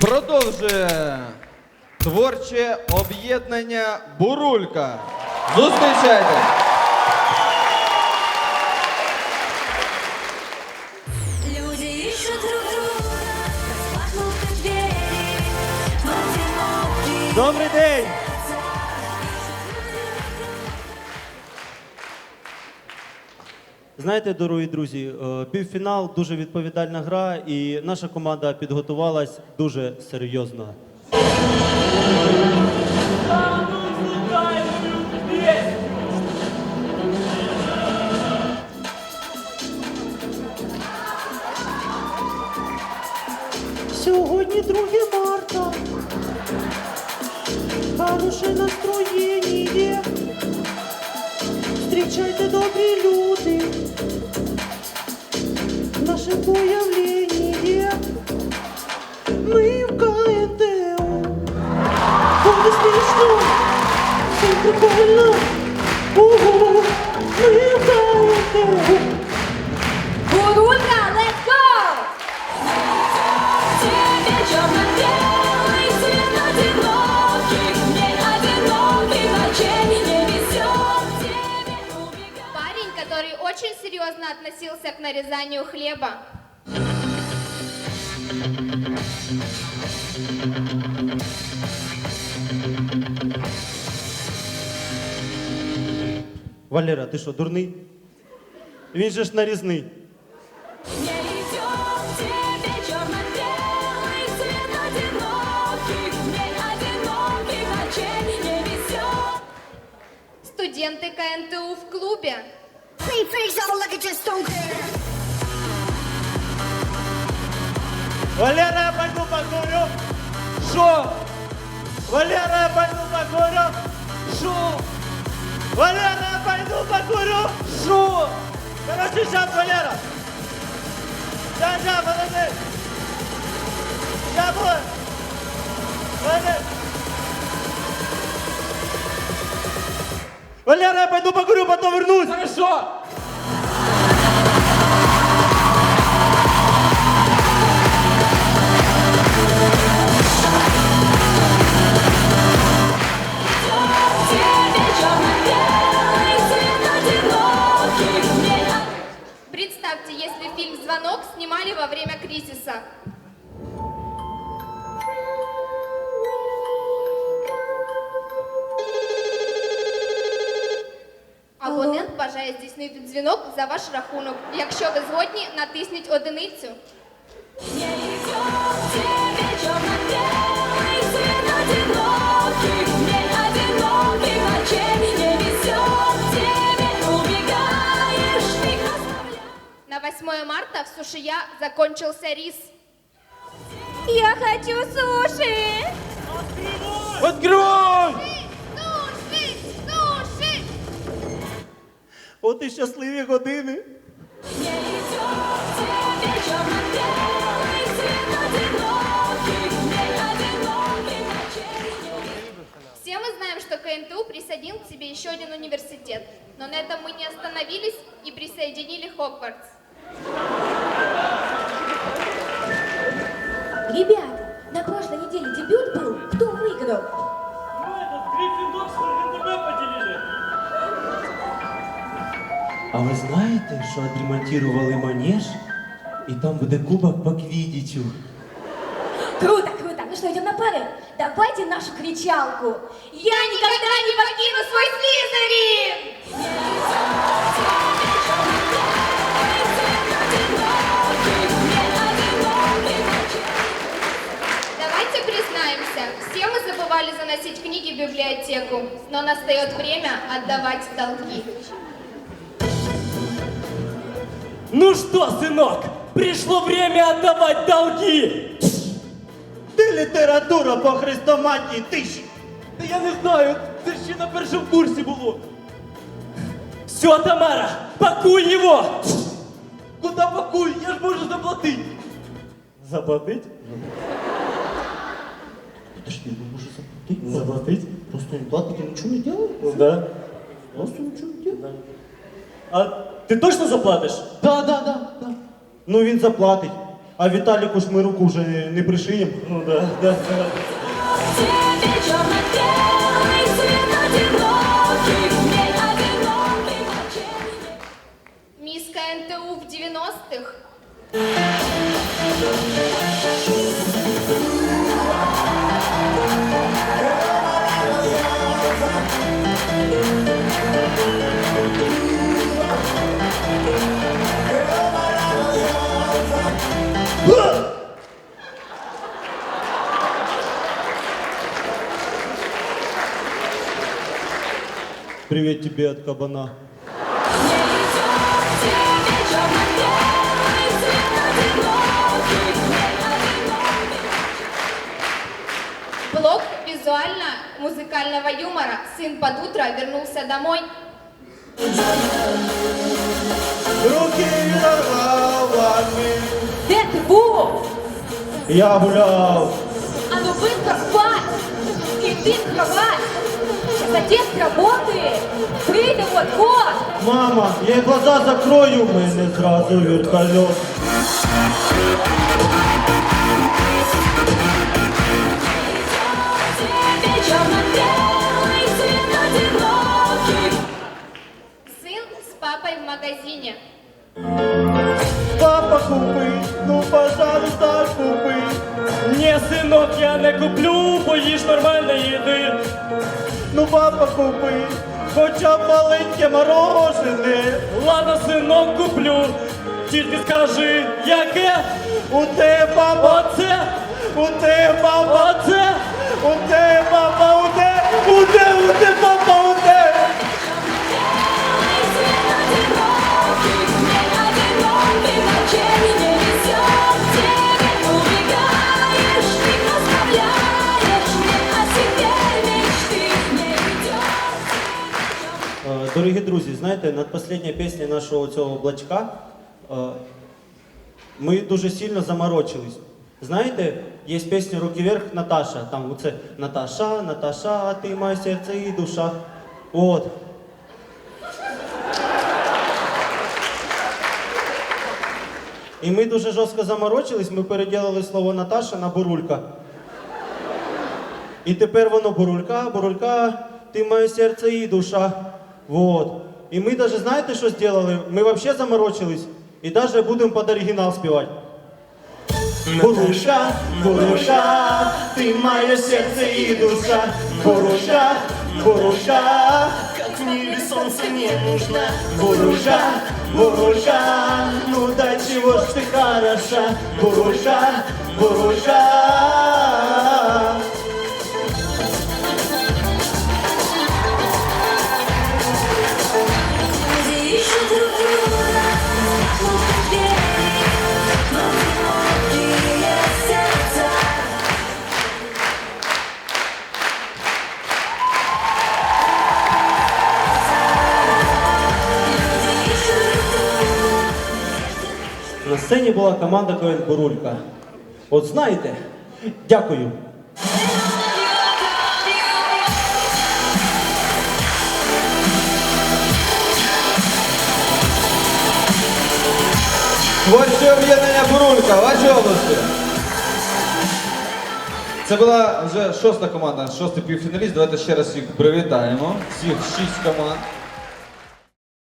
Продовжує творче об'єднання Бурулька. Зустрічайте! Люди ищут Знаєте, дорогі друзі, е, півфінал дуже відповідальна гра, і наша команда підготувалась дуже серйозно. Который очень серьезно относился к нарезанию хлеба. Валера, ти що, дурний? Він же ж везет. Студенты КНТУ в клубе. Валера, я пойду покурю. Шо? Валера, я пойду покурю. Шо? Валера, я пойду покурю. Шо? Короче, сейчас, Валера. Сейчас, сейчас, подожди. Сейчас будет. Подожди. Валера, я пойду покурю, потом вернусь. Хорошо! бажає здійснити дзвінок за ваш рахунок. Якщо ви згодні, натисніть одиницю. Не везет тебе черно-белый цвет одиноких дней, одиноких ночей не везет тебе, убегаешь ты оставляешь. На 8 марта в Сушия закончился рис. Я хочу суши! Открой! Суши! От і щасливі години. Все мы знаем, что КНТУ присоединил к себе еще один университет. Но на этом мы не остановились и присоединили Хогвартс. Ребята, на прошлой неделе дебют был. Кто выиграл? А ви знаєте, що відремонтували манеж, і там буде кубок по квідічу? Круто, круто. Ну что, идем на пары? Давайте нашу кричалку. Я никогда не покину свой Слизерин! Давайте признаемся, все мы забывали заносить книги в библиотеку, но настает время отдавать долги. Ну что, сынок, пришло время отдавать долги. Ти література по хрестоматії тиші. Та я не знаю, це ще на першому курсі було. Все, Тамара, пакуй его. Куда пакуй? Я ж можу заплатить. Заплатить? Подожди, ну може заплатити? Заплатить? Просто він платить і нічого не робить? Ну да. Просто нічого не робить? А ти точно заплатиш? Да, да, да, да. Ну він заплатить. А Віталіку ж ми руку вже не, не пришиємо. Ну да, да. Тебе черно-белый цвет одиноких, дней одиноких ночей. Миска НТУ в 90-х. Привіт тобі від кабана. Тебе черно-белый цвет одиноких, дней одиноких Блок визуально-музыкального юмора. Сын под утро вернулся домой. Руки над головами. Де ти був? Я гуляв. А ну быстро спать! Иди в кровать! Сейчас отец работает! Прийде вот-вот! Мама, я глаза закрою, в мене зразу вертольот. Тебе черно-белый цвет одиноких. Сын с папой в магазине. Папа купи, ну пожалуйста, купи. Ні, синок, я не куплю, поїж нормальної їди. Ну папа купи, хоча б маленьке морожене. Ладно, синок, куплю. Тільки скажи, яке? У тебе баба, Оце, у тебе баба, оце. у тебе баба, у те, у те, у те папа, Дорогі друзі, знаєте, надпослідня пісня нашого цього облачка. е, Ми дуже сильно заморочились. Знаєте, є пісня Руки вверх Наташа. Там оце Наташа, Наташа, ти моє серце і душа. От. І ми дуже жорстко заморочились, ми переділили слово Наташа на бурулька. І тепер воно бурулька, бурулька, ти моє серце і душа. Вот. І ми даже знаєте, що зробили? Ми вообще заморочились і даже будемо під оригінал співати. Бурулька, бурулька, ти моє серце і душа. Бурулька, бурулька, как в небе солнце не нужно. Бурулька, бурулька, ну да чего ж ты хороша. Бурулька, бурулька. Сцені була команда КВН Бурулька. От знаєте, дякую. Творче об'єднання Бурулька, ваші області. Це була вже шоста команда, шостий півфіналіст. Давайте ще раз їх привітаємо. Всіх шість команд.